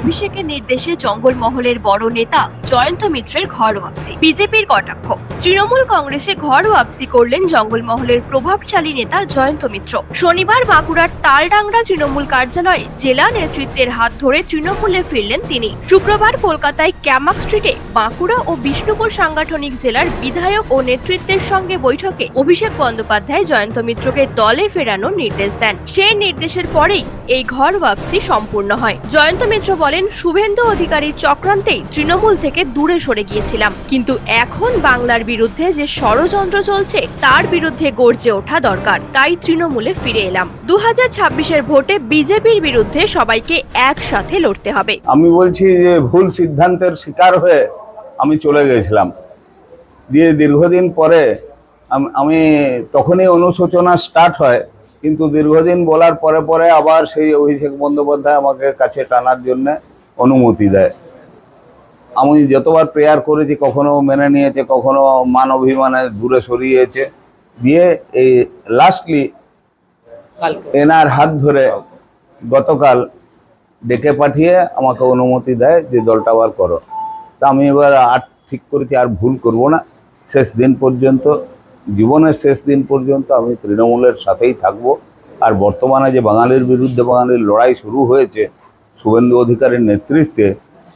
অভিষেকের নির্দেশে জঙ্গলমহলের বড় নেতা জয়ন্ত মিত্রের ঘর ওয়াপসি। বিজেপির কটাক্ষ। তৃণমূল কংগ্রেসে ঘর ওয়াপসি করলেন জঙ্গলমহলের প্রভাবশালী নেতা জয়ন্ত মিত্র। শনিবার বাঁকুড়ার তালডাংরা তৃণমূল কার্যালয়ে জেলা নেতৃত্বের হাত ধরে তৃণমূলে ফিরলেন তিনি। শুক্রবার কলকাতায় ক্যামাক স্ট্রিটে বাঁকুড়া ও বিষ্ণুপুর সাংগঠনিক জেলার বিধায়ক ও নেতৃত্বের সঙ্গে বৈঠকে অভিষেক বন্দ্যোপাধ্যায় জয়ন্ত মিত্রকে দলে ফেরানোর নির্দেশ দেন। সেই নির্দেশের পরেই এই ঘর ওয়াপসি সম্পূর্ণ হয়। জয়ন্ত মিত্র বলেন, শুভেন্দু অধিকারীর চক্রান্তেই তৃণমূল থেকে দূরে সরে গিয়েছিলাম। কিন্তু এখন বাংলার বিরুদ্ধে যে ষড়যন্ত্র চলছে, তার বিরুদ্ধে গর্জে ওঠা দরকার। তাই তৃণমূলে ফিরে এলাম। দু হাজার ভোটে বিজেপির বিরুদ্ধে সবাইকে একসাথে লড়তে হবে। আমি বলছি যে ভুল সিদ্ধান্তের শিকার হয়ে আমি চলে গেছিলাম। দিয়ে দীর্ঘদিন পরে আমি তখনই অনুশোচনা স্টার্ট হয়। কিন্তু দীর্ঘদিন বলার পরে পরে আবার সেই অভিষেক বন্দ্যোপাধ্যায় আমাকে কাছে টানার জন্য অনুমতি দেয়। আমি যতবার প্রেয়ার করেছি কখনো মেনে নিয়েছে কখনো মান অভিমানে দূরে সরিয়েছে দিয়ে এই লাস্টলি এনার হাত ধরে গতকাল ডেকে পাঠিয়ে আমাকে অনুমতি দেয় যে দলটা আবার করো। তা আমি এবার আর ঠিক করেছি আর ভুল করব না। শেষ দিন পর্যন্ত জীবনের শেষ দিন পর্যন্ত আমি তৃণমূলের সাথেই থাকব। আর বর্তমানে যে বাঙালির বিরুদ্ধে বাঙালির লড়াই শুরু হয়েছে শুভেন্দু অধিকারের নেতৃত্বে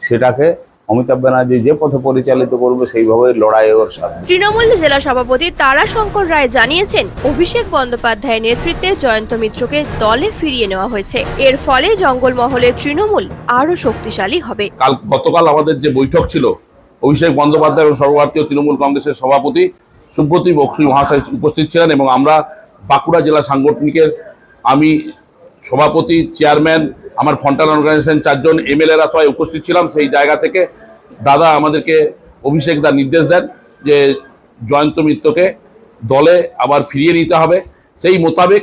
সেটাকে অমিতাভ ব্যানার্জি যে পথে পরিচালিত করবে সেইভাবে লড়াই ওর সাথে। তৃণমূল জেলা সভাপতি তারাশঙ্কর রায় জানিয়েছেন অভিষেক বন্দ্যোপাধ্যায়ের নেতৃত্বে জয়ন্ত মিত্রকে দলে ফিরিয়ে নেওয়া হয়েছে। এর ফলে জঙ্গলমহলের তৃণমূল আরও শক্তিশালী হবে। কাল গতকাল আমাদের যে বৈঠক ছিল অভিষেক বন্দ্যোপাধ্যায় এবং সর্বভারতীয় তৃণমূল কংগ্রেসের সভাপতি সুব্রতী বক্সী মহাশয় উপস্থিত ছিলেন এবং আমরা বাঁকুড়া জেলা সাংগঠনিকের আমি সভাপতি, চেয়ারম্যান, আমার ফন্টান অর্গানাইজেশন চারজন এমএলএরা সবাই উপস্থিত ছিলাম সেই জায়গা থেকে। দাদা আমাদেরকে অভিষেক দা নির্দেশ দেন যে জয়ন্ত মিত্রকে দলে আবার ফিরিয়ে নিতে হবে। সেই মোতাবেক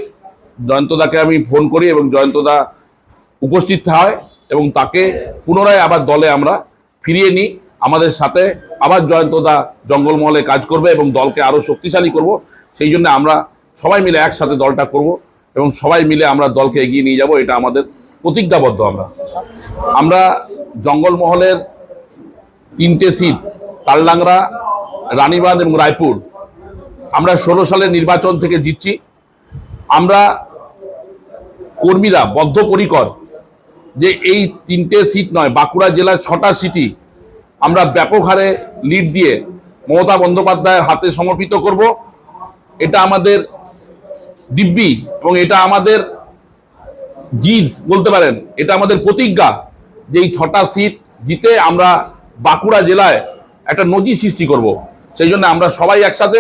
জয়ন্তদাকে আমি ফোন করি এবং জয়ন্তদা উপস্থিত হয় এবং তাকে পুনরায় আবার দলে আমরা ফিরিয়ে নিই। আমাদের সাথে আবার জয়ন্তদা জঙ্গলমহলে কাজ করবে এবং দলকে আরও শক্তিশালী করব। সেই জন্য আমরা সবাই মিলে একসাথে দলটা করব এবং সবাই মিলে আমরা দলকে এগিয়ে নিয়ে যাব, এটা আমাদের প্রতিজ্ঞাবদ্ধ আমরা। আমরা জঙ্গলমহলের তিনটে সিট তালডাংরা, রানীবাঁধ এবং রায়পুর, আমরা ষোলো সালের নির্বাচন থেকে জিতছি। আমরা কর্মীরা বদ্ধপরিকর যে এই তিনটে সিট নয়, বাঁকুড়া জেলার ছটা সিটই আমরা ব্যাপক হারে লিড দিয়ে মমতা বন্দ্যোপাধ্যায়ের হাতে সমর্পিত করব। এটা আমাদের দিব্যি এবং এটা আমাদের জিদ বলতে পারেন। এটা আমাদের প্রতিজ্ঞা যে এই ছটা সিট জিতে আমরা বাঁকুড়া জেলায় একটা নজির সৃষ্টি করব। সেই জন্য আমরা সবাই একসাথে,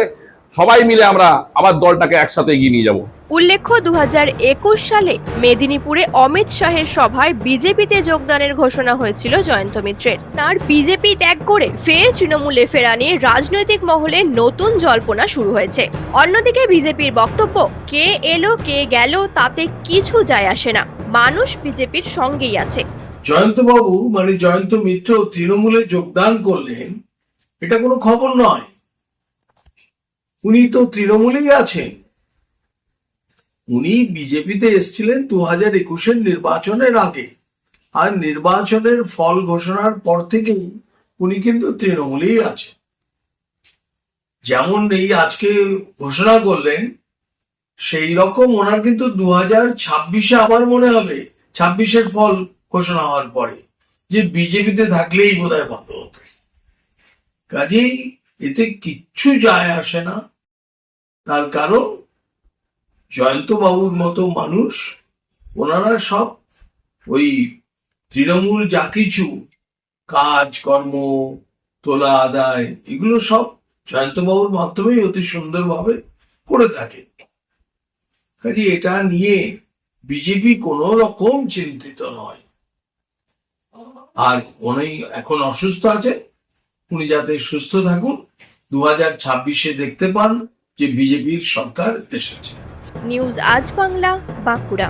সবাই মিলে আমরা আবার দলটাকে একসাথে এগিয়ে নিয়ে যাব। উল্লেখ্য দু হাজার একুশ সালে মেদিনীপুরে অমিত শাহের সভায় বিজেপিতে যোগদানের ঘোষণা হয়েছিল জয়ন্ত মিত্রের। তার বিজেপি ত্যাগ করে ফের তৃণমূলে ফেরা নিয়ে রাজনৈতিক মহলে নতুন জল্পনা শুরু হয়েছে। অন্যদিকে বিজেপির বক্তব্য, কে এলো, কে গেল, তাতে কিছু যায় আসে না। মানুষ বিজেপির সঙ্গেই আছে। জয়ন্তবাবু মানে জয়ন্ত মিত্র তৃণমূলে যোগদান করলেন, এটা কোনো খবর নয়। উনি তো তৃণমূলেই আছেন। উনি বিজেপিতে এসেছিলেন দু হাজার একুশের নির্বাচনের আগে। আর নির্বাচনের ফল ঘোষণার পর থেকেই উনি কিন্তু তৃণমূলেই আছেন। যেমন এই আজকে ঘোষণা করলেন, সেই রকম ওনার কিন্তু দু হাজার ছাব্বিশে আবার মনে হবে, ছাব্বিশের ফল ঘোষণা হওয়ার পরে, যে বিজেপিতে থাকলেই বোধহয় ভালো হতো। কাজেই এতে কিচ্ছু যায় আসে না। তার কারণ জয়ন্ত বাবুর মতো মানুষ? ওনারা সব ওই তৃণমূল যা কিছু, কাজ, কর্ম, তোলা, আদায়, এগুলো সব জয়ন্ত বাবুর মাধ্যমেই অতি সুন্দরভাবে করে থাকে। কাজে এটা নিয়ে বিজেপি কোনো রকম চিন্তিত নয়। আর উনি এখন অসুস্থ আছে, উনি যাতে সুস্থ থাকুন, দু হাজার ছাব্বিশে দেখতে পান যে বিজেপির সরকার এসেছে। নিউজ আজ বাংলা বাঁকুড়া।